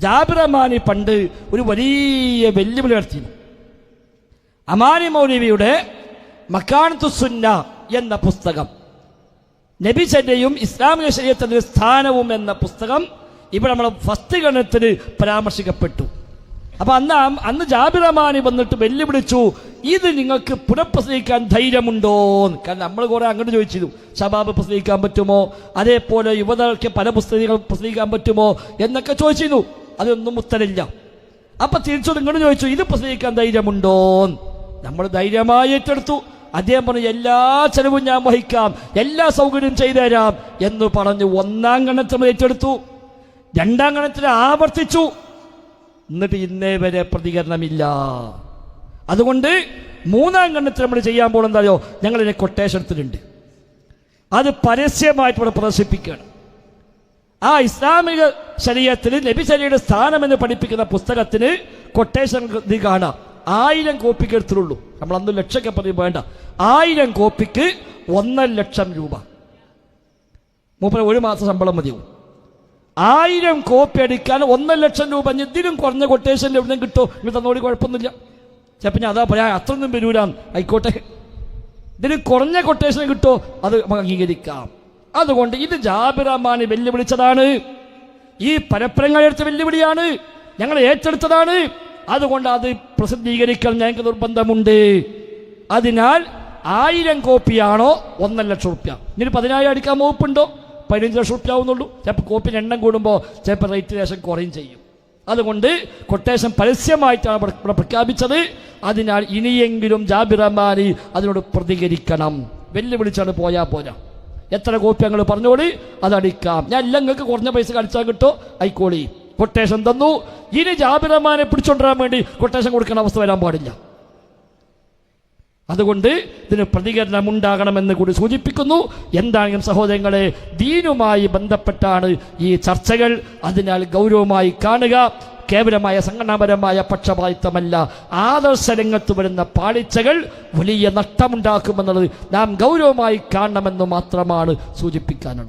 ജാബിറമാനി പണ്ട് ഒരു വലിയ വെല്ലുവിളി നടത്തിയിരുന്നു അമാനി മൗലവിയുടെ മക്കാനത്തു സുന്ന എന്ന പുസ്തകം നബിചര്യയും ഇസ്ലാമിക ശരീരത്തിന്റെ സ്ഥാനവും എന്ന പുസ്തകം ഇവിടെ നമ്മൾ ഫസ്റ്റ് ഗണത്തിൽ പരാമർശിക്കപ്പെട്ടു. അപ്പൊ അന്ന് അന്ന് ജാബിറമാനി വന്നിട്ട് വെല്ലുവിളിച്ചു ഇത് നിങ്ങൾക്ക് പുനഃപ്രസംഗിക്കാൻ ധൈര്യമുണ്ടോ? കാരണം നമ്മൾ കുറെ അങ്ങോട്ട് ചോദിച്ചിരുന്നു ഷബാബ് പ്രസംഗിക്കാൻ പറ്റുമോ? അതേപോലെ യുവതകൾക്ക് പല പുസ്തകങ്ങൾ പ്രസംഗിക്കാൻ പറ്റുമോ? എന്നൊക്കെ ചോദിച്ചിരുന്നു. അതൊന്നും ഉത്തരമില്ല അപ്പൊ തിരിച്ചു നിങ്ങൾ ചോദിച്ചു ഇത് പ്രസംഗിക്കാൻ ധൈര്യമുണ്ടോ നമ്മൾ ധൈര്യമായി ഏറ്റെടുത്തു. അദ്ദേഹം പറഞ്ഞു എല്ലാ ചെലവും ഞാൻ വഹിക്കാം. എല്ലാ സൗകര്യവും ചെയ്തു തരാം എന്ന് പറഞ്ഞു ഒന്നാം ഗണത്തിൽ ഏറ്റെടുത്തു. രണ്ടാം ഗണത്തിൽ ആവർത്തിച്ചു. എന്നിട്ട് ഇന്നേ വരെ പ്രതികരണമില്ല. അതുകൊണ്ട് മൂന്നാം ഗണത്തിൽ നമ്മൾ ചെയ്യാൻ പോകുന്നതായോ ഞങ്ങളിതിനെ കൊട്ടേഷൻ എടുത്തിട്ടുണ്ട്. അത് പരസ്യമായിട്ട് ഇവിടെ പ്രദർശിപ്പിക്കുകയാണ്. ആ ഇസ്ലാമിക നബി ശരീരയുടെ സ്ഥാനം എന്ന് പഠിപ്പിക്കുന്ന പുസ്തകത്തിന് കൊട്ടേഷൻ ഇത് കാണാം ആയിരം കോപ്പിക്ക് എടുത്തുള്ളൂ നമ്മൾ അന്ന് ലക്ഷമൊക്കെ പറയും വേണ്ട. ആയിരം കോപ്പിക്ക് ഒന്നര ലക്ഷം രൂപ. മൂപ്പര ഒരു മാസം ശമ്പളം മതിയാവും. ആയിരം കോപ്പി അടിക്കാൻ ഒന്നര ലക്ഷം രൂപ എന്തിനും കുറഞ്ഞ കൊട്ടേഷൻ എവിടെ കിട്ടോ ഇനി തന്നോടി കുഴപ്പമൊന്നുമില്ല. ചിലപ്പോൾ ഞാൻ അതാ പറയാം അത്രയൊന്നും വരൂലാന്ന്. ആയിക്കോട്ടെ. ഇതിന് കുറഞ്ഞ കൊട്ടേഷൻ കിട്ടോ അത് അംഗീകരിക്കാം. അതുകൊണ്ട് ഇത് ജാബിറമാനെ വെല്ലുവിളിച്ചതാണ്. ഈ പരപ്പരങ്ങളെടുത്ത വെല്ലുവിളിയാണ് ഞങ്ങൾ ഏറ്റെടുത്തതാണ്. അതുകൊണ്ട് അത് പ്രസിദ്ധീകരിക്കാൻ ഞങ്ങൾക്ക് നിർബന്ധമുണ്ട്. അതിനാൽ ആയിരം കോപ്പിയാണോ ഒന്നര ലക്ഷം റുപ്യ. ഇനി പതിനായിരം അടിക്കാൻ വകുപ്പുണ്ടോ? പതിനഞ്ച് ലക്ഷം റുപ്യ ആവുന്നുള്ളൂ. ചിലപ്പോൾ കോപ്പിന് എണ്ണം കൂടുമ്പോൾ ചിലപ്പോൾ റേറ്റ് ലേശം കുറയും ചെയ്യും. അതുകൊണ്ട് കൊട്ടേഷൻ പരസ്യമായിട്ടാണ് ഇവിടെ പ്രഖ്യാപിച്ചത്. അതിനാൽ ഇനിയെങ്കിലും ജാബിർ റഹ്മാനി അതിനോട് പ്രതികരിക്കണം. വെല്ലുവിളിച്ചാണ് പോയാൽ പോരാ. എത്ര കോപ്പി ഞങ്ങൾ പറഞ്ഞോളി? അതടിക്കാം. ഞാൻ എല്ലാം നിങ്ങൾക്ക് കുറഞ്ഞ പൈസ കളിച്ചാൽ കിട്ടോ? ആയിക്കോളി. കൊട്ടേഷൻ തന്നു. ഇനി ജാബിറമാനെ പിടിച്ചോണ്ടിരാൻ വേണ്ടി കൊട്ടേഷൻ കൊടുക്കേണ്ട അവസ്ഥ വരാൻ പാടില്ല. അതുകൊണ്ട് ഇതിന് പ്രതികരണം ഉണ്ടാകണമെന്ന് കൂടി സൂചിപ്പിക്കുന്നു. എന്താണെങ്കിലും സഹോദരങ്ങളെ ദീനുമായി ബന്ധപ്പെട്ടാണ് ഈ ചർച്ചകൾ. അതിനാൽ ഗൗരവമായി കാണുക. കേവലമായ സംഘടനാപരമായ പക്ഷപാതിത്വമല്ല ആദർശ രംഗത്ത് വരുന്ന പാളിച്ചകൾ വലിയ നഷ്ടമുണ്ടാക്കുമെന്നുള്ളത് നാം ഗൗരവമായി കാണണമെന്ന് മാത്രമാണ് സൂചിപ്പിക്കാനുള്ളത്.